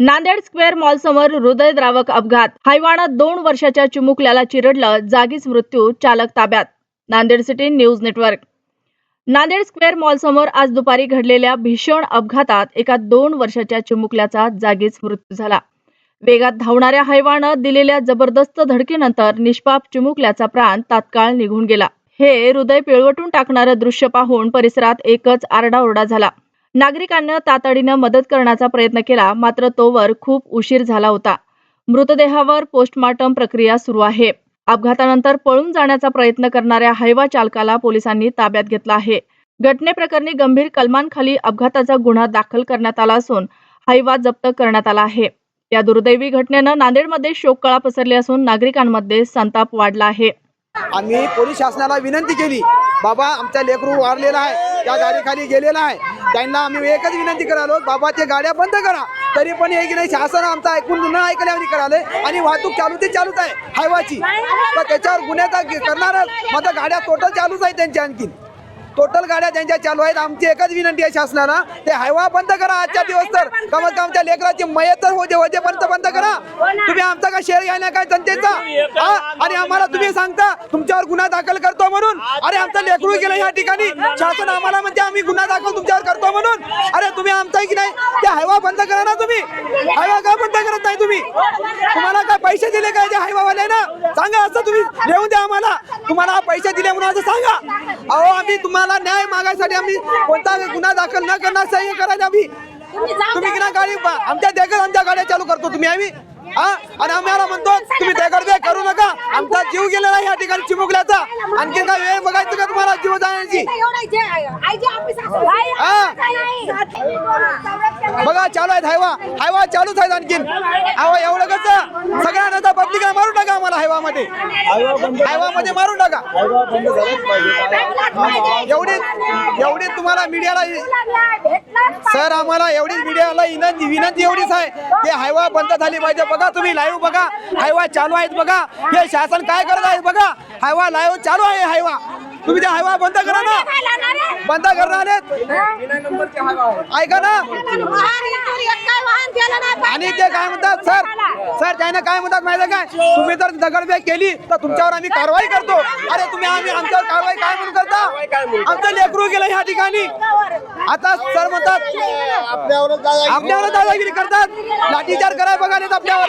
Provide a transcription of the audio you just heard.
Nanded square mall समोर हृदयद्रावक अपघात. हायवाणात दोन वर्षाच्या चिमुकल्याला चिरडलं जागीच मृत्यू चालक ताब्यात. Nanded city news network. Nanded square mall समोर आज दुपारी घडलेल्या भीषण अपघातात एका दोन वर्षाच्या चिमुकल्याचा जागीच मृत्यू झाला. वेगात धावणाऱ्या हैवानं दिलेल्या जबरदस्त धडकेनंतर निष्पाप चिमुकल्याचा प्राण तात्काळ निघून गेला. हे हृदय पिळवटून टाकणारं दृश्य पाहून परिसरात एकच आरडाओरडा झाला. नागरिकांना तातडीनं मदत करण्याचा प्रयत्न केला मात्र तोवर खूप उशीर झाला होता. मृतदेहावर पोस्टमार्टम प्रक्रिया सुरू आहे. अपघातानंतर पळून जाण्याचा प्रयत्न करणाऱ्या हैवा चालकाला पोलिसांनी ताब्यात घेतला आहे. घटनेप्रकरणी गंभीर कलमांखाली अपघाताचा गुन्हा दाखल करण्यात आला असून हैवा जप्त करण्यात आला आहे. या दुर्दैवी घटनेनं नांदेडमध्ये शोककळा पसरली असून नागरिकांमध्ये संताप वाढला आहे. आम्ही पोलीस शासनाला विनंती केली बाबा आमचा लेकरू वारलेला आहे त्या गाडीखाली गेलेला आहे. त्यांना आम्ही एकच विनंती करालो बाबा ते गाड्या बंद करा. तरी पण हे की नाही शासन आमचं ऐकून न ऐकल्यावर कराले आणि वाहतूक चालू ते चालूच आहे हायवाची. तर त्याच्यावर गुन्ह्याचा करणारच माझ्या गाड्या टोटल चालूच आहे त्यांच्या आणखीन. टोटल गाड्या त्यांच्या चालू आहेत. आमची एकच विनंती आहे शासनाला ते हायवा बंद करा आजच्या दिवस तर. कमत कम लेकराची मयत तर होते होतेपर्यंत बंद करा. तुम्ही आमचा काय शेअर घ्यायला काय जनतेचा हा? आणि आम्हाला तुम्ही सांगता तुमच्यावर गुन्हा दाखल करतो म्हणून. अरे आमचं लेकरू गेलं या ठिकाणी. शासन आम्हाला म्हणते आम्ही गुन्हा दाखल तुमच्यावर करतो म्हणून. अरे तुम्ही आमचा की नाही? ते हायवा बंद करा ना तुम्ही. हायवा का बंद करत नाही तुम्ही? तुम्हाला काय पैसे दिले काय ते हायवावाले ना? सांगा असं तुम्ही. देऊन द्या आम्हाला. तुम्हाला पैसे दिले म्हणून असं सांगा. अहो आम्ही तुम्हाला न्याय मागायसाठी आम्ही कोणता गुन्हा दाखल न करणार सही करायचं आम्ही. तुम्ही की ना गाडी आमच्या देखत आमच्या गाड्या चालू करतो तुम्ही आम्ही. हा? आणि आम्हाला म्हणतो तुम्ही देखत करू नका. आमचा जीव गेलेला या ठिकाणी चिमुकल्याचा. आणखी काय वेळ बघायचं का तुम्हाला? जीव जाण्याची? बघा चालू आहेत हायवा. हायवा चालूच आहेत आणखीन. अहो एवढं कसं? सगळ्यांना पब्लिकला मारून टाका आम्हाला हायवामध्ये. हायवामध्ये मारून टाका. एवढी एवढी तुम्हाला मीडियाला सर आम्हाला एवढीच मीडियाला विनंती विनंती एवढीच आहे. की हायवा बंद झाली पाहिजे. बघा तुम्ही लाईव्ह बघा. हायवा चालू आहेत बघा. हे शासन काय करत आहे बघा. हायवा लाईव्ह चालू आहे हायवा. तुम्ही ते हायवा बंद करा ना. बंद करणार ऐका ना. आणि ते काय म्हणतात सर? सर त्याने काय म्हणतात माहिती काय? तुम्ही जर दगडफेक केली तर तुमच्यावर आम्ही कारवाई करतो. अरे तुम्ही आम्ही आमच्यावर कारवाई काय म्हणून करता? आमचं लेकरू गेलं ह्या ठिकाणी. आता सर म्हणतात आपल्यावर दादागिरी. करतात. लाठीचार कराय बघा नाही आपल्यावर.